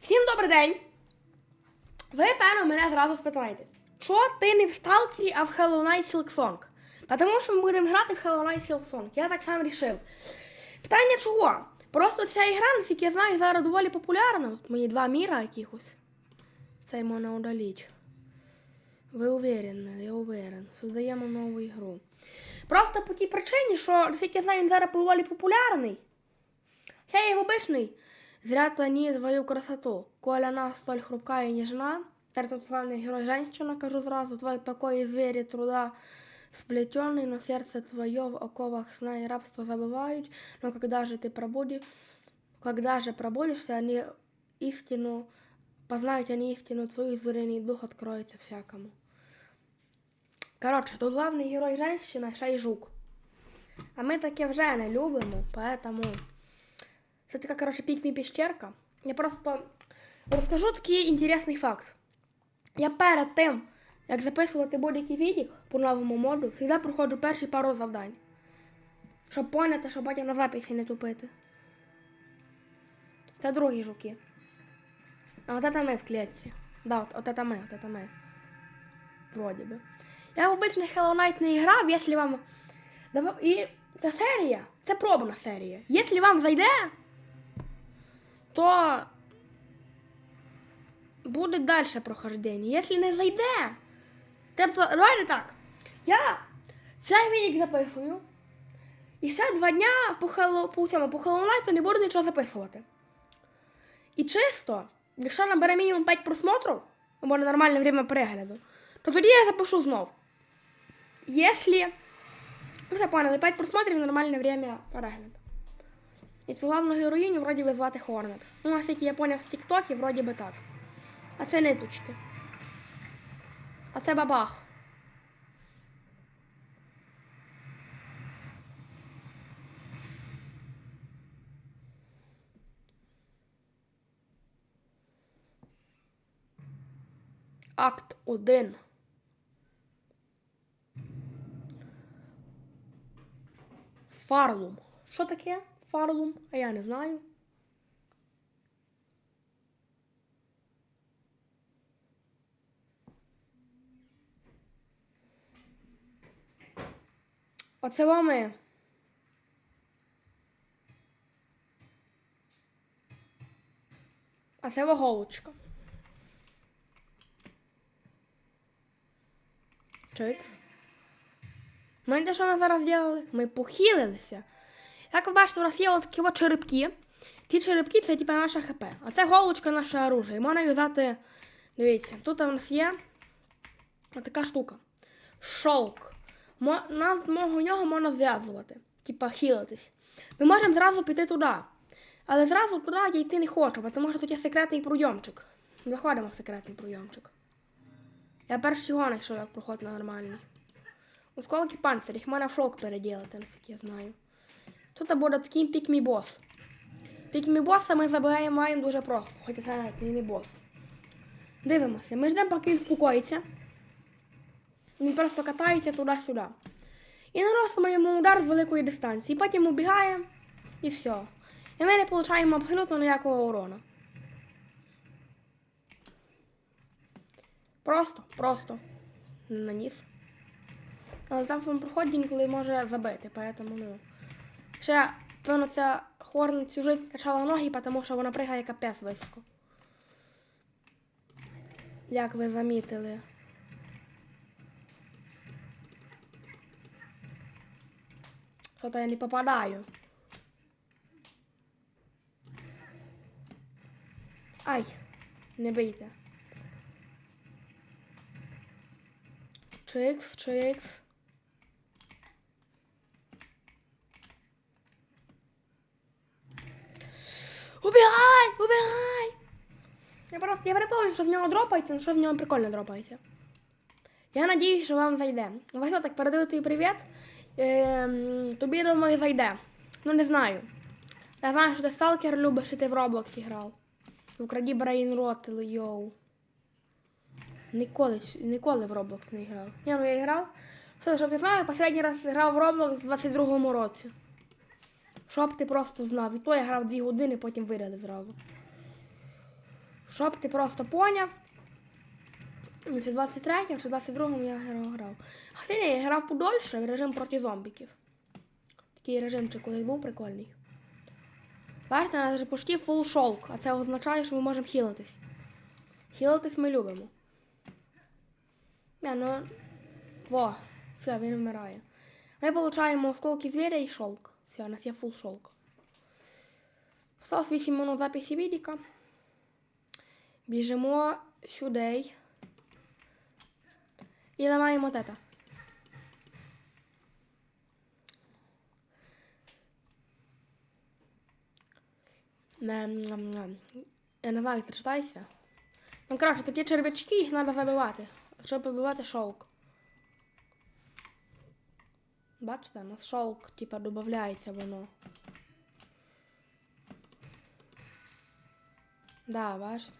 Всім добрий день! Ви, певно, мене зразу спитаєте, що ти не в Сталкері, а в Hollow Knight Silk Song? Тому що ми будемо грати в Hollow Knight Silk Song. Я так сам рішив. Питання чого? Просто ця ігра, наскільки я знаю, зараз доволі популярна. От мої два міра якихось. Це можна удалити. Ви уверені, я уверен. Создаємо нову ігру. Просто по тій причині, що наскільки я знаю, він зараз доволі популярний. Я и обычный. Зря тони свою красоту. Коля она столь хрупкая и нежна. Теперь тут славный герой женщина, кажу сразу. Твой покой и звери труда сплетенный, но сердце твое в оковах сна и рабства забывают. Но когда же ты пробудешь, когда же пробудишься, они истину, познают они истину твою, изверенный дух откроется всякому. Коротше, тут главний герой женщина, ще й жук. А ми таке вже не любимо, поэтому... Це така, коротше, пікмі піщерка. Я просто розкажу такий інтересний факт. Я перед тим, як записувати будь-який відік по новому моду, завжди проходжу перші пару завдань. Щоб поняти, що потім на записі не тупити. Це другі жуки. А от це ми в клітці. Да, от, от ми, от це ми. Вроді би. Я в обичний Hello Knight не грав, якщо вам. І ця серія, це пробна серія. Якщо вам зайде, то буде далі прохождення. Якщо не зайде, тобто, давайте так. Я цей відік записую. І ще два дня по по Hello не буду нічого записувати. І чисто, якщо набере мінімум 5 просмотрів, або на нормальне время перегляду, то тоді я запишу знов. Якщо ви все поняли, 5 просмотрів нормальне время перегляду. І цю главну героїню вроді би звати Хорнет. Ну, наскільки я поняв в Тіктокі, вроді би так. А це ниточки. А це бабах. Акт 1. Фарлум. Що таке фарлум? А я не знаю. Оце вами. А це ваговочка. Чикс. Знаєте, що ми зараз зробили? Ми похилилися. Як ви бачите, у нас є такі от черепки. Ті черепки це типа наше ХП. А це голочка наше оружие. І можна юзати. Дивіться, тут у нас є така штука. Шовк. Мо, мого нього можна зв'язувати. Типа хілитись. Ми можемо зразу піти туди. Але зразу туди я йти не хочу, тому що тут є секретний прийомчик. Заходимо в секретний прийомчик. Я перший його знайшов, як проход на нормальний. Осколки панцирь, їх можна в шовк переділити, наскільки я знаю. Тут буде такий пікмі бос. Пікмі боса ми забираємо маємо дуже просто, хоча це навіть не бос. Дивимося, ми ждемо, поки він спокоїться. Він просто катається туди-сюди. І наносимо йому удар з великої дистанції. Потім убігаємо і все. І ми не отримуємо абсолютно ніякого урону. Просто, просто наніс. Але там в тому проході інколи може забити, поэтому, ну. Ще, певно, ця хорн цю жизнь качала ноги, тому що вона пригає капець високо. Як ви замітили. Що-то я не попадаю. Ай, не бийте. Чикс, чикс. Убігай! Убігай! Я просто я перепомню, що з нього дропається, але що з нього прикольно дропається. Я надіюсь, що вам зайде. Василь, так передаю тобі привіт. Ем, тобі, думаю, зайде. Ну, не знаю. Я знаю, що ти сталкер любиш і ти в Роблоксі грав. Украді Брейн Рот, йоу. Ніколи, ніколи в Roblox не грав. Ні, ну я грав. Все, щоб ти знав, останній раз грав в Roblox в 22-му році. Щоб ти просто знав. І то я грав 2 години, потім виряли зразу. Щоб ти просто поняв. Ну, Це 23 чи 22-му я грав. Хоча ні, я грав подольше в режим проти зомбіків. Такий режимчик колись був прикольний. Бачите, у нас вже почти фул шолк, а це означає, що ми можемо хілитись. Хілитись ми любимо. Не, ну. Во, все, він вмирає. Ми отримуємо осколки звіря і шолк. Все, у нас є фул шолк. Осталось 8 минут записі відіка. Біжимо сюди. І ламаємо тета. Я не знаю, як це читається. Ну, коротше, такі червячки, їх треба забивати. Щоб побивати шовк. Бачите, у нас шовк, типа, додається воно. Да, бачите.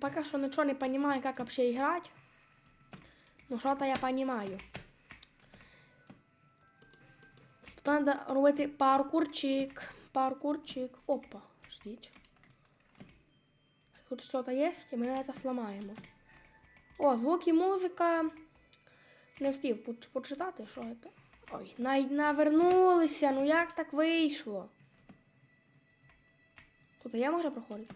Пока что ничего не понимаю, как вообще играть. Ну, что-то я понимаю. Тут надо робити паркурчик. Паркурчик. Опа, ждите. Тут что-то есть, и мы это сломаємо. О, звуки, музика. Не встиг почитати, що це. Ой, най- навернулися, ну як так вийшло? Тут я можу проходити?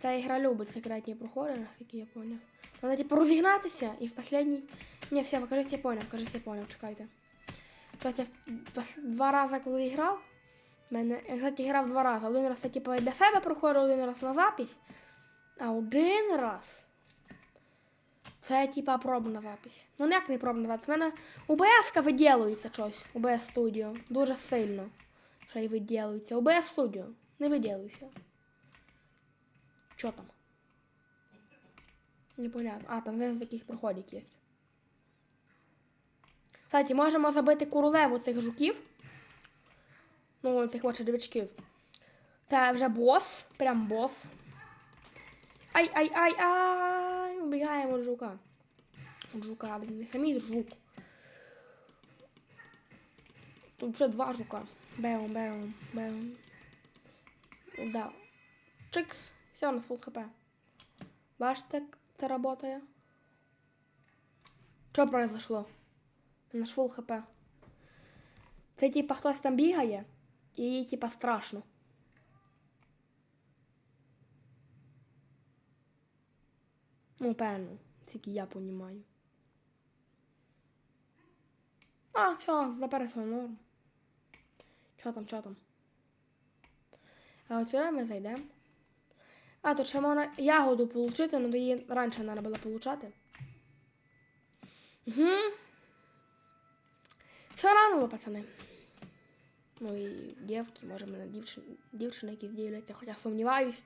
Ця ігра любить секретні проходи, наскільки я поняв. Треба типу розігнатися і в последній. Ні, все, кажись, я поняв, кажись, я поняв, чекайте. Тобто я два рази, коли грав, в мене, я, кстати, грав два рази. Один раз це типу для себе проходив, один раз на запись. А один раз. Це типа пробна запись. Ну ніяк не пробна запись. У мене УБС виділується щось. УБС Studio. Дуже сильно. Що й виділується. УБС Studio. Не виділуйся. Що там? Непонятно. А, там зараз якийсь проходик є. Кстати, можемо забити королеву цих жуків. Ну, цих от червячків. Це вже бос. Прям бос. Ай, Убігаємо від жука. Жука, блін, не самі жук. Тут вже два жука. Беум, беум, беум. Да. Чикс. Все, у нас фул хп. Бачите, це работає? Що произошло? У нас фул хп. Це типа хтось там бігає, і типа страшно. Ну, певно, тільки я понімаю. А, все, все норм. Що там, що там? А от сюди ми зайдемо. А, тут ще можна ягоду получити, але її раніше треба було получати. Угу. Все рано, пацани. Ну і дівки, може мене дівчин, дівчини якісь дивляться, хоча сумніваюсь.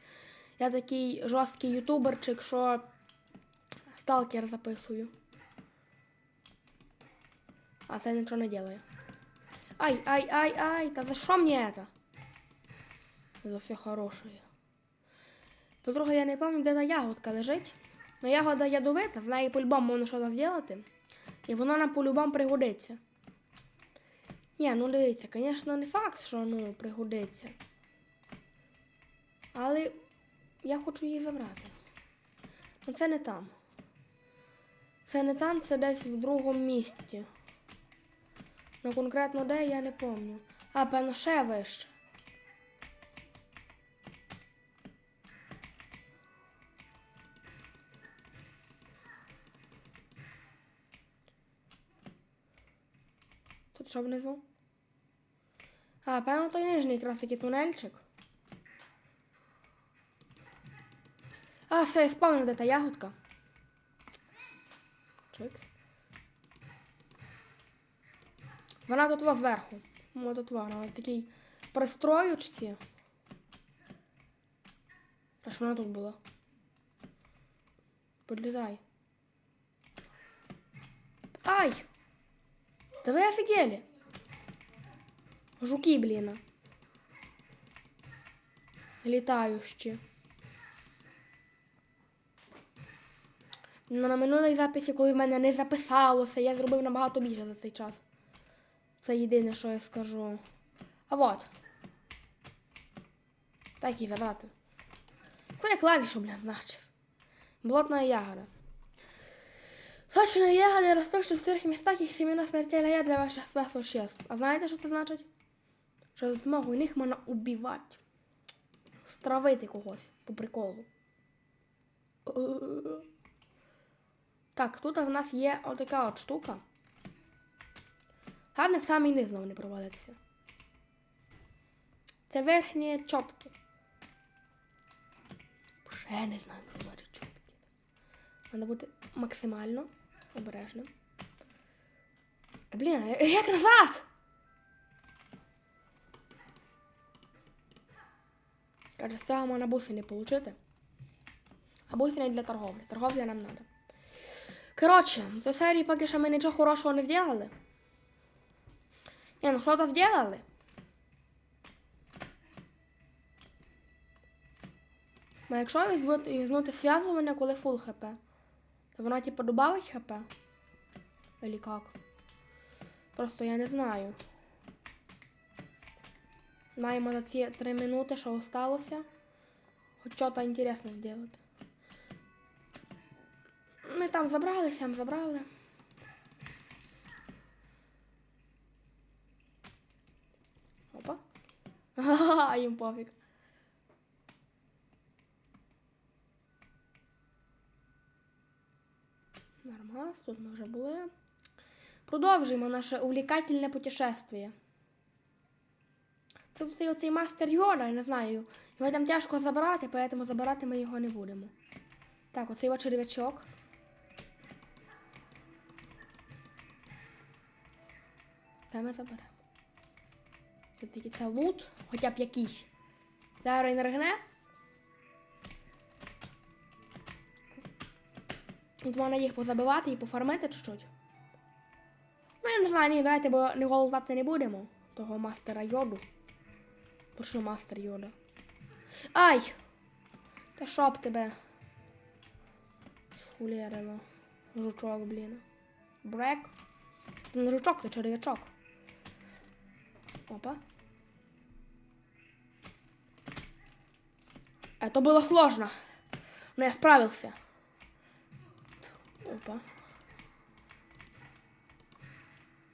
Я такий жорсткий ютуберчик, що сталкер записую. А це нічого не делає. Ай, ай, ай, ай, та за що мені это? За все хорошее. По-друге, я не пам'ятаю, де та ягодка лежить. Ну, ягода ядовита, з неї по-любому можна щось зробити. І воно нам по-любому пригодиться. Ні, ну дивіться, звісно, не факт, що ну, пригодиться. Але я хочу її забрати. Ну це не там. Це не там, це десь в другому місці. Ну конкретно де я не пам'ятаю. А, певно, ще вище. Тут що внизу? А, певно, той нижній якраз такий тунельчик. А, все, я спомнив, де та ягодка. Чикс. Вона тут зверху. О, тут вона. Ось такий пристроючці. Аж вона тут була. Подлітай. Ай! Да вы офигели? Жуки, блін. Літаючі. на минулій записі, коли в мене не записалося, я зробив набагато більше за цей час. Це єдине, що я скажу. А от. Так і забрати. Куди клавішу, блін, значив? Болотна ягода. Сочные ягоды, растущие в сырых местах, их семена смертельно я для ваших связь существ. А знаєте, що це значить? Що за допомогою них можна убивати. Стравити когось по приколу. Так, тут в нас є отака от штука. Головне в самий низ знову не провалитися. Це верхні чотки. Ще не знаю, що значить чотки. Треба бути максимально обережним. Блін, як назад? Каже, з цього можна бусини отримати. А бусини для торговлі. Торговля нам треба. Коротше, в цій серії поки що ми нічого хорошого не зробили. Ні, ну що-то зробили. А якщо візьмути зв'язування, коли фул хп, то воно типу добавить хп? Или как? Просто я не знаю. Маємо за ці 3 минути, що осталося. Хоч що-то інтересне зробити. Ми там забрали, сям забрали. Опа. Ха-ха, їм пофіг. Нормас, тут ми вже були. Продовжуємо наше увлекательне путешествие. Тут цей оцей мастер Йода, я не знаю. Його там тяжко забрати, поэтому забирати ми його не будемо. Так, оцей черв'ячок. Це ми заберемо. Це такий це лут, хоча б якийсь. Зараз він. Тут можна їх позабивати і пофармити чуть-чуть. Ну, я не знаю, ні, давайте, бо не голодати не будемо. Того мастера йоду. Бо що мастер йода? Ай! Та щоб тебе. Схулєрило. Жучок, блін. Брек. Це не жучок, це черв'ячок. Опа. Это было сложно. Но я справился. Опа.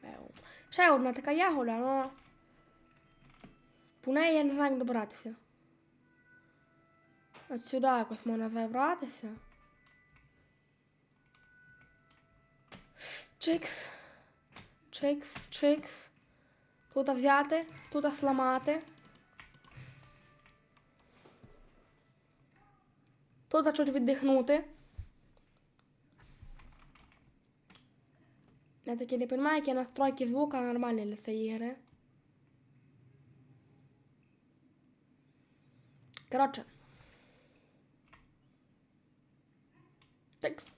Еу. Ще одна така ягода, але по неї я не знаю, як добратися. От сюди якось можна забратися. Чикс. Чикс, чикс. Тут взяти, тут сламати. Тут чуть віддихнути. Я таки не розумію, які настройки звука нормальні для цієї ігри. Коротше. Текст.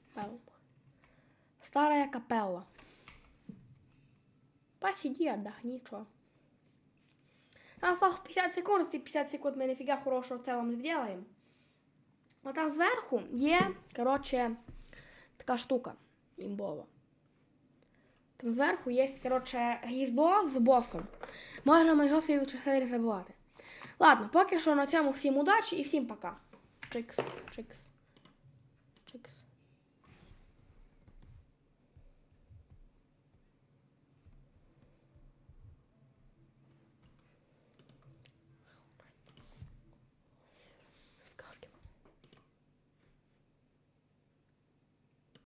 Старая капелла. Посиди, отдохни. А осталось 50 секунд, и 50 секунд мы нифига хорошего в целом сделаем. Вот там зверху є, коротше, така штука імбова. Там зверху є, коротше, гніздо з босом. Можемо його в слідучих серії забувати. Ладно, поки що на цьому всім удачі і всім пока. Чикс, чикс.